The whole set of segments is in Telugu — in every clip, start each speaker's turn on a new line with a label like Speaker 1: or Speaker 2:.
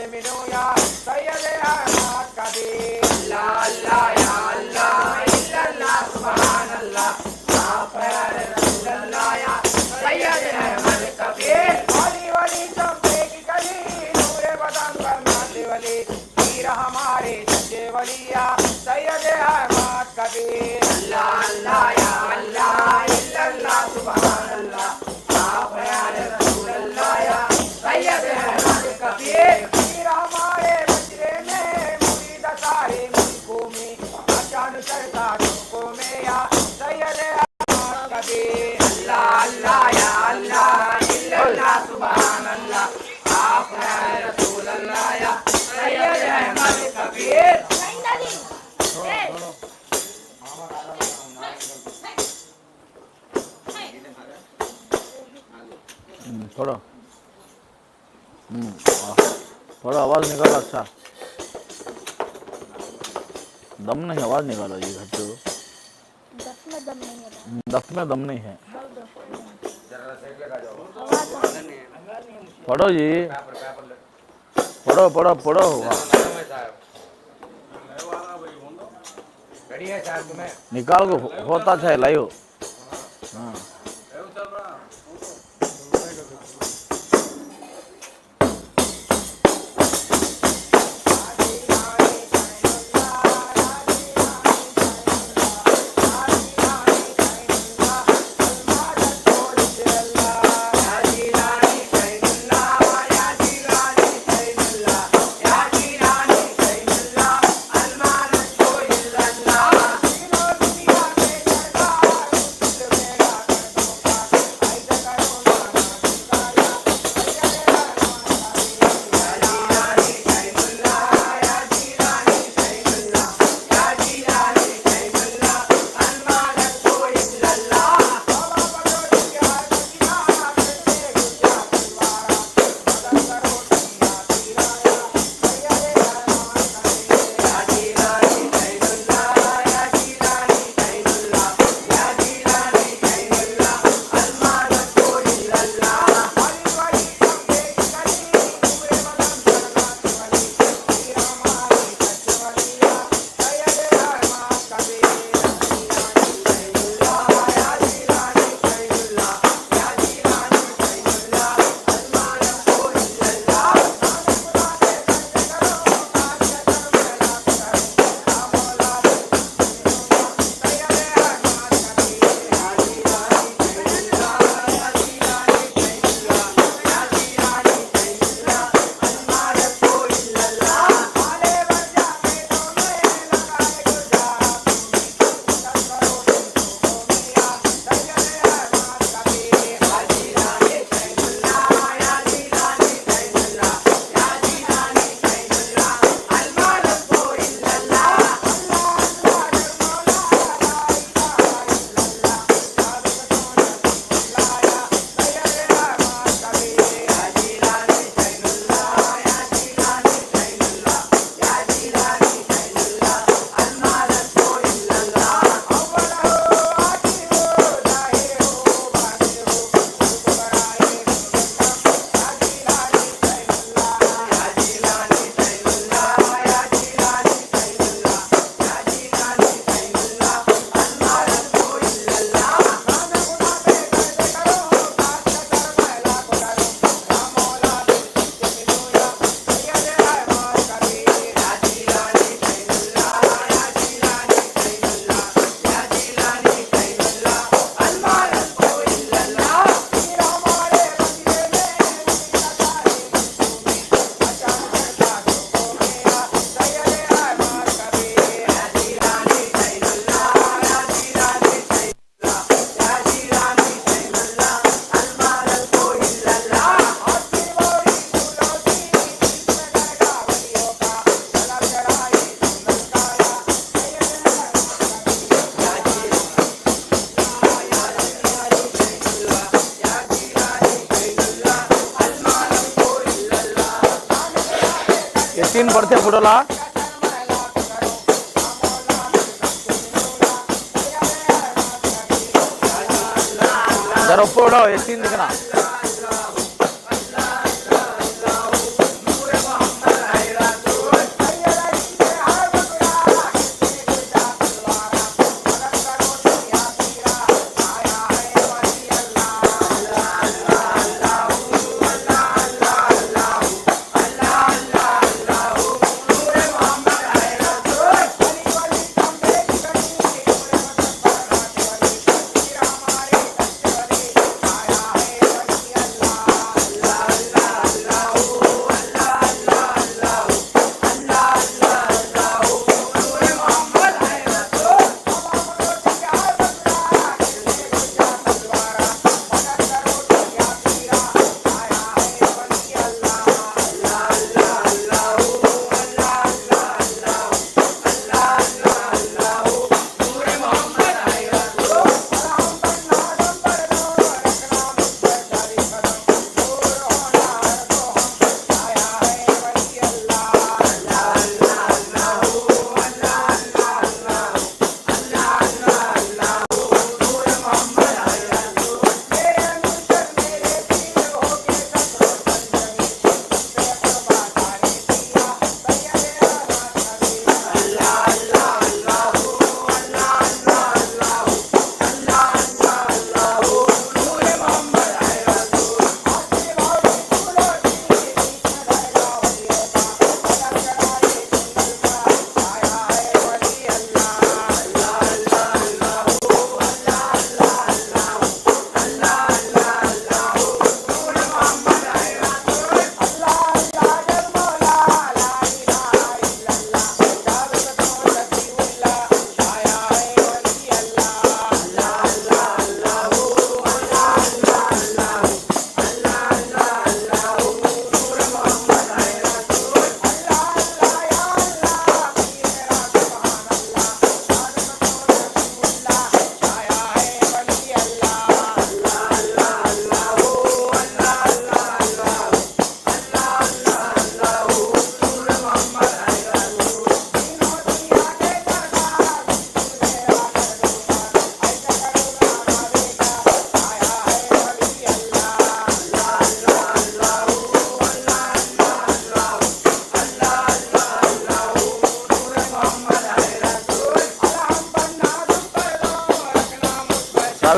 Speaker 1: Hallelujah. چھوڑو تھوڑا آواز نکالا اچھا دم نہیں آواز نکالا یہ گھٹے کو دف میں دم نہیں ہے پڑھو جی پڑھو پڑھو پڑھو نکال کو ہوتا ہے لائیو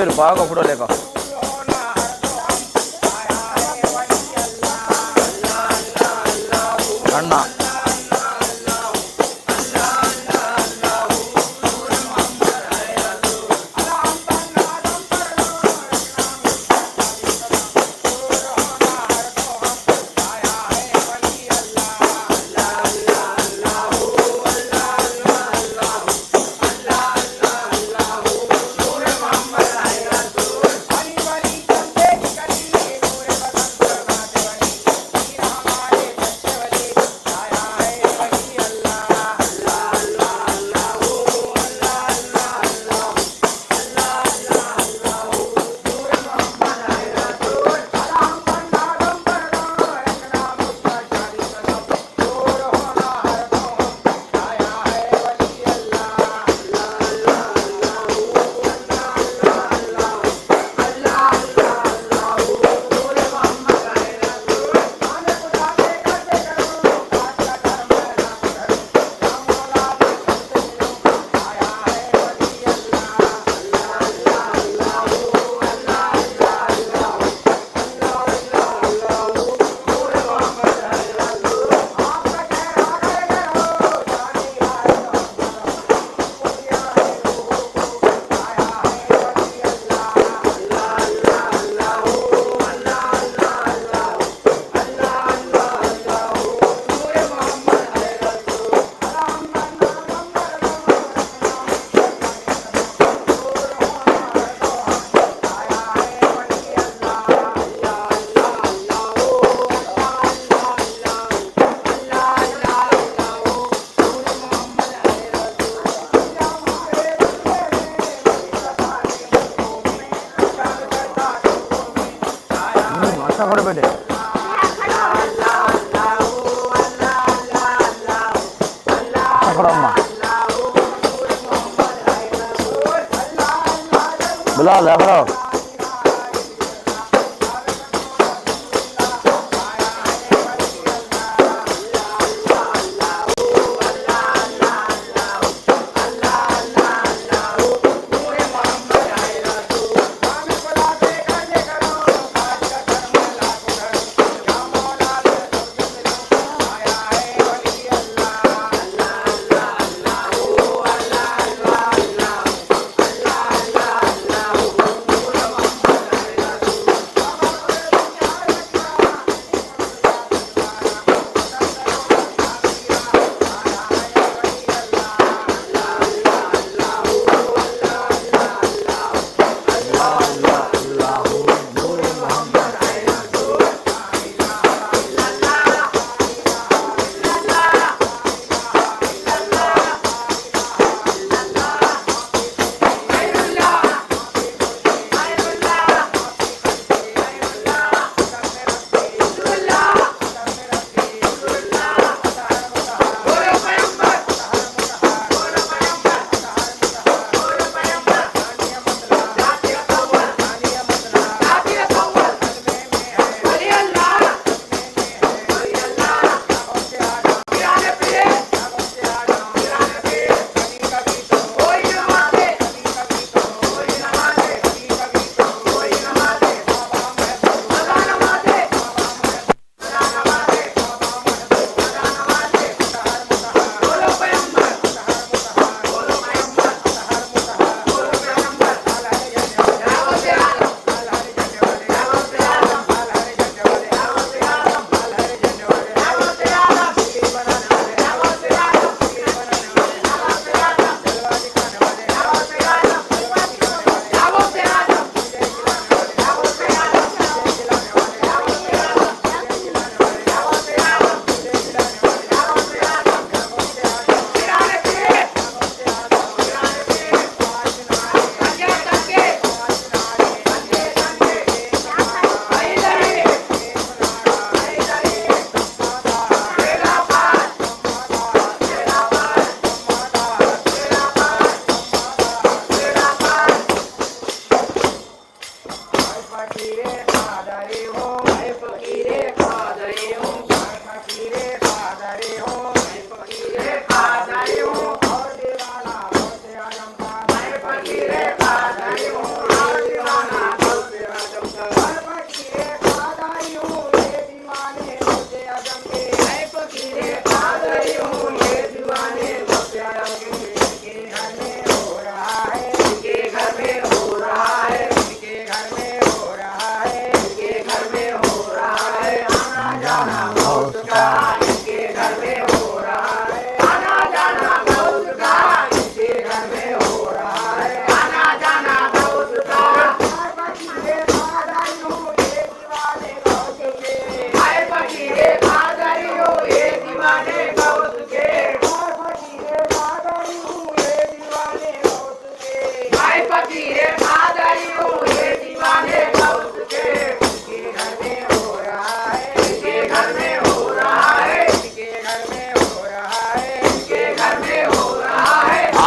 Speaker 1: మీరు బాగా కూడా లేక అన్నా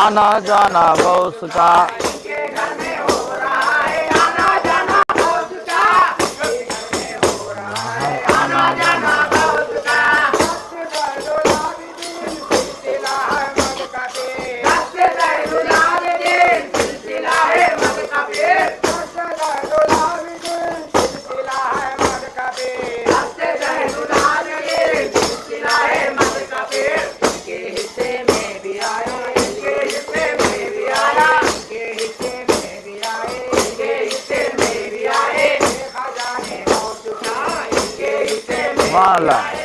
Speaker 1: آنا جانا بوس کا 罢了。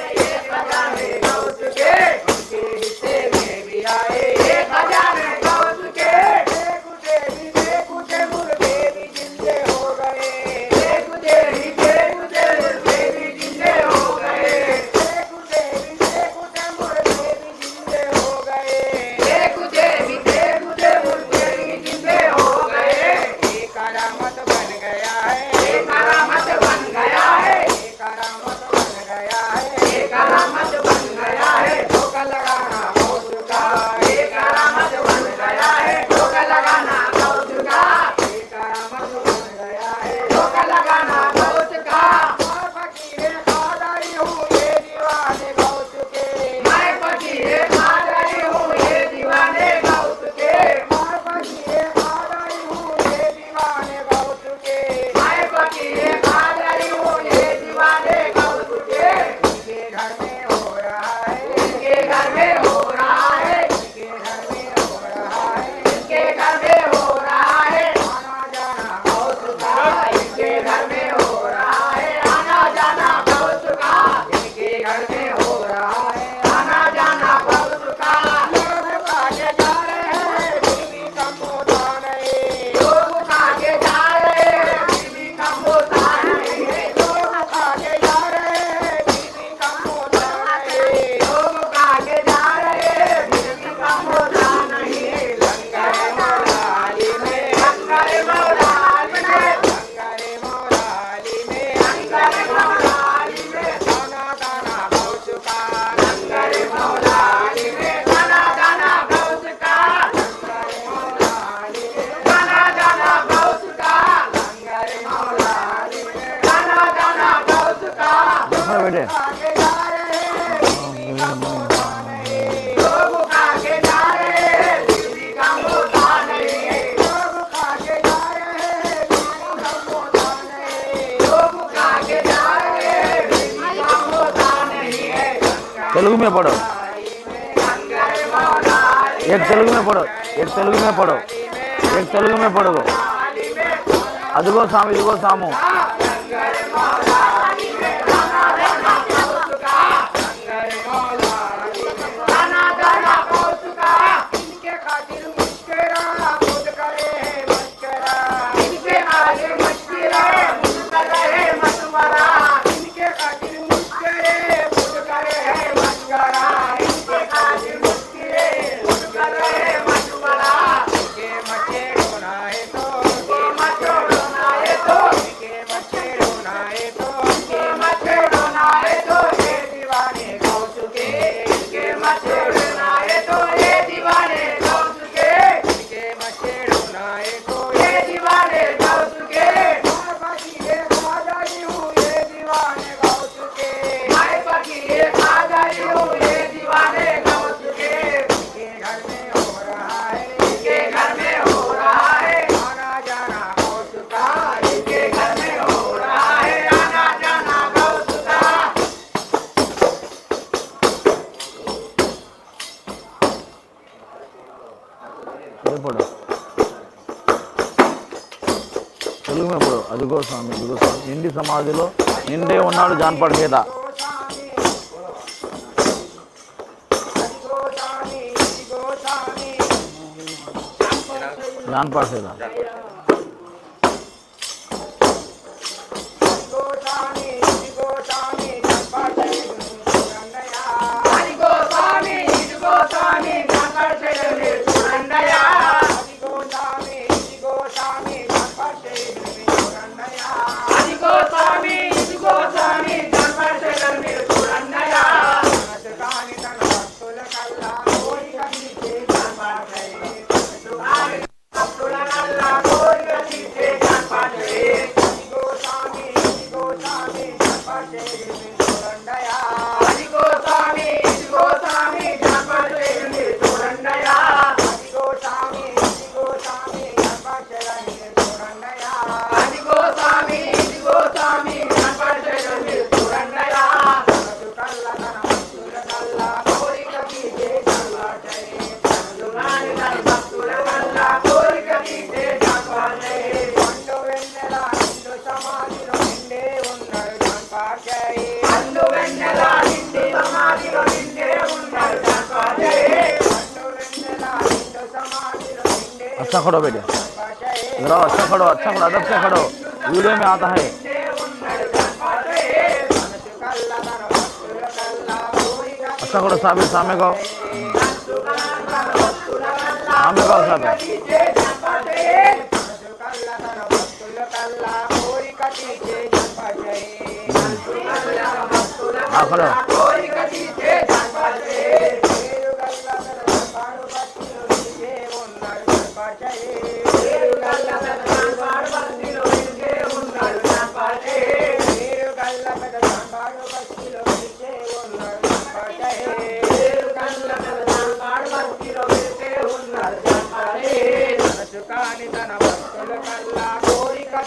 Speaker 1: में పడవు ఏ తెలుగు में
Speaker 2: पढ़ो
Speaker 1: एक తెలుగు में
Speaker 2: पढ़ो एक తెలుగు में पढ़ो అదిగో సాము ఇదిగో సాము. స్వామి గురు స్వామి. నిండి సమాధిలో నిండే ఉన్నాడు జాన్పడ మీద జాన్పడ మీద अच्छा खड़ो बेटे इधर आओ अच्छा खड़ो अच्छा खड़ो अदब से खड़ो वीडियो में आता है अच्छा खड़ो सामने सामने गाओ सामने गाओ सामने हाँ खड़ो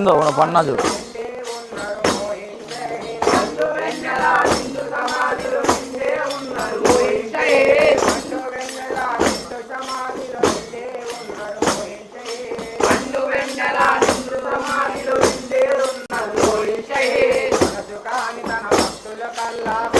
Speaker 1: వచ్చిందో మన
Speaker 2: పన్నా చూడు love.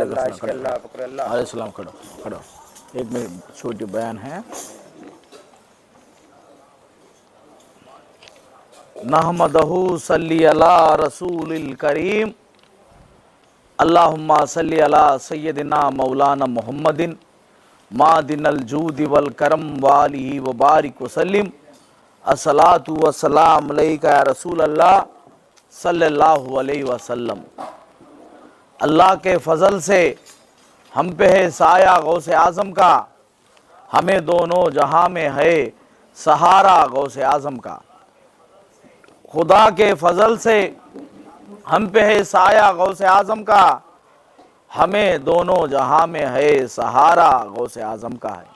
Speaker 2: علیہ السلام علیہ السلام کھڑو کھڑو ایک منٹ چھوٹی بیان ہے۔ نحمدہ صلی علی رسول الکریم۔ اللہم صلی علی سیدنا مولانا محمد مادن الجود والکرم والی وبارک وسلم۔ السلاۃ وسلام علیکہ رسول اللہ صلی اللہ علیہ وسلم۔ اللہ کے فضل سے ہم پہ ہے سایہ غوث اعظم کا۔ ہمیں دونوں جہاں میں ہے سہارا غوث اعظم کا۔ خدا کے فضل سے ہم پہ ہے سایہ غوث اعظم کا۔ ہمیں دونوں جہاں میں ہے سہارا غوث اعظم کا ہے۔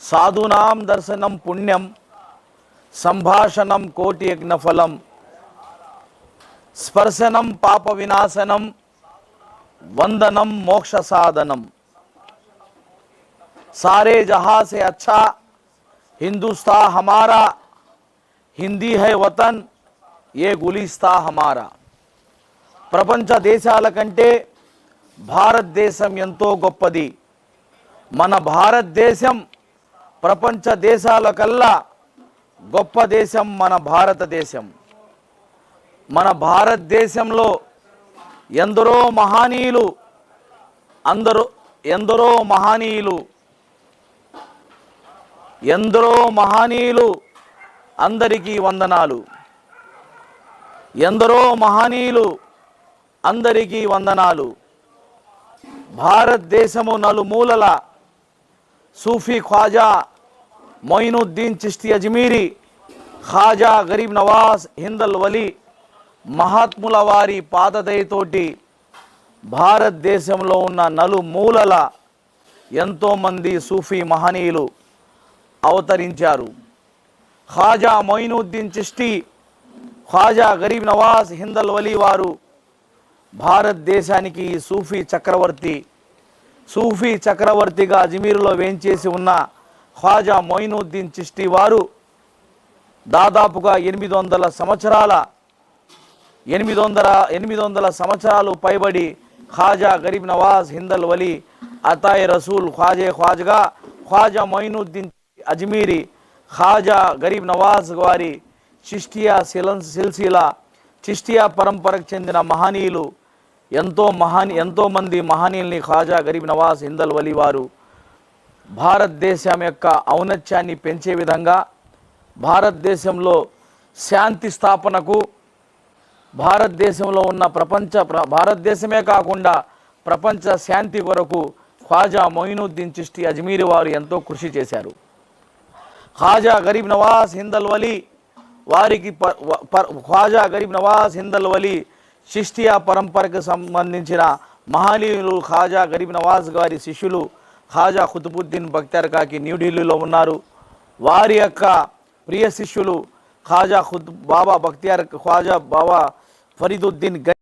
Speaker 2: سادھو نام درسنم پنیم سمبھاشنم کوٹی ایک نفلم۔ స్పర్శనం పాప వినాశనం వందనం మోక్ష సాధనం. సారే జహా సే అచ్చా హిందుస్తా హమారా హిందీ హై వతన్
Speaker 3: ఏ గులిస్తా హమారా. ప్రపంచ దేశాల కంటే భారతదేశం ఎంతో గొప్పది. మన భారతదేశం ప్రపంచ దేశాల కల్లా గొప్ప దేశం మన భారతదేశం. మన భారతదేశంలో ఎందరో మహనీయులు అందరూ ఎందరో మహనీయులు ఎందరో మహనీయులు అందరికీ వందనాలు. ఎందరో మహనీయులు అందరికీ వందనాలు. భారతదేశము నలుమూలల సూఫీ ఖ్వాజా మొయినుద్దీన్ చిష్తి అజ్మీరి ఖాజా గరీబ్ నవాజ్ హిందల్ వలీ మహాత్ముల వారి పాదదయతోటి భారతదేశంలో ఉన్న నలుమూలల ఎంతోమంది సూఫీ మహనీయులు అవతరించారు. ఖాజా మొయినుద్దీన్ చిష్టి ఖాజా గరీబ్ నవాజ్ హిందల్ వలీ వారు భారతదేశానికి ఈ సూఫీ చక్రవర్తి సూఫీ చక్రవర్తిగా అజ్మీర్లో వేంచేసి ఉన్న ఖాజా మొయినుద్దీన్ చిష్టి వారు దాదాపుగా ఎనిమిది వందల సంవత్సరాల ఎనిమిది వందల ఎనిమిది వందల సంవత్సరాలు పైబడి ఖాజా గరీబ్ నవాజ్ హిందల్ వలి అతాయ్ రసూల్ ఖ్వాజే ఖ్వాజ్గా ఖ్వాజా మొయినుద్దీన్ అజ్మీరి ఖాజా గరీబ్ నవాజ్ వారి చిష్టియా సిలన్ సిల్సిలా చిష్టియా పరంపరకు చెందిన మహనీయులు ఎంతో మహాని ఎంతోమంది మహనీయుల్ని ఖాజా గరీబ్ నవాజ్ హిందల్ వలి వారు భారతదేశం యొక్క ఔన్నత్యాన్ని పెంచే విధంగా భారతదేశంలో శాంతి స్థాపనకు భారతదేశంలో ఉన్న ప్రపంచ ప్ర- భారతదేశమే కాకుండా ప్రపంచ శాంతి కొరకు ఖ్వాజా మొయినుద్దీన్ చిష్టి అజ్మీరి వారు ఎంతో కృషి చేశారు. ఖాజా గరీబ్ నవాజ్ హిందల్ వలీ వారికి ప- ప- ఖ్వాజా గరీబ్ నవాజ్ హిందల్ వలి చిష్టియా పరంపరకు సంబంధించిన మహనీయులు ఖాజా గరీబ్ నవాజ్ గారి శిష్యులు ఖాజా ఖుతుబుద్దీన్ బక్తార్ కాకి న్యూఢిల్లీలో ఉన్నారు. వారి యొక్క ప్రియ శిష్యులు ఖాజా ఖుద్ బాబా బక్తియార్ ఖాజా బాబా فرید الدین گئی